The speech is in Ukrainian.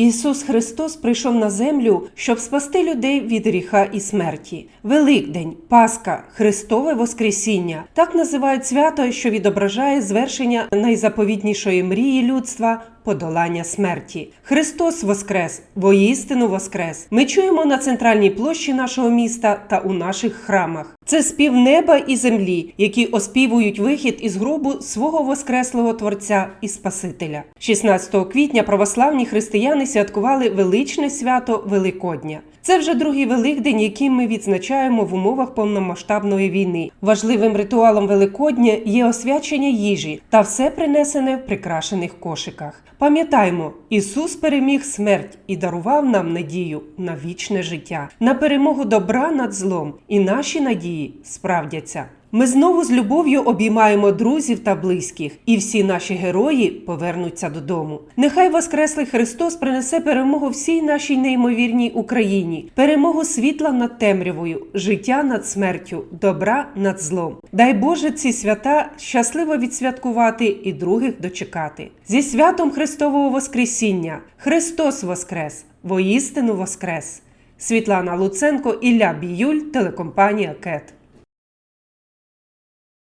Ісус Христос прийшов на землю, щоб спасти людей від гріха і смерті. Великдень, Пасха, Христове Воскресіння так називають свято, що відображає звершення найзаповітнішої мрії людства подолання смерті. Христос Воскрес, воістину Воскрес. Ми чуємо на центральній площі нашого міста та у наших храмах. Це спів неба і землі, які оспівують вихід із гробу свого воскреслого Творця і Спасителя. 16 квітня православні християни святкували величне свято Великодня. Це вже другий Великдень, який ми відзначаємо в умовах повномасштабної війни. Важливим ритуалом Великодня є освячення їжі та все принесене в прикрашених кошиках. Пам'ятаймо, Ісус переміг смерть і дарував нам надію на вічне життя, на перемогу добра над злом, і наші надії справдяться. Ми знову з любов'ю обіймаємо друзів та близьких, і всі наші герої повернуться додому. Нехай Воскреслий Христос принесе перемогу всій нашій неймовірній Україні, перемогу світла над темрявою, життя над смертю, добра над злом. Дай Боже ці свята щасливо відсвяткувати і других дочекати. Зі святом Христового Воскресіння! Христос Воскрес! Воістину Воскрес! Світлана Луценко, Ілля Біюль, телекомпанія КЕТ.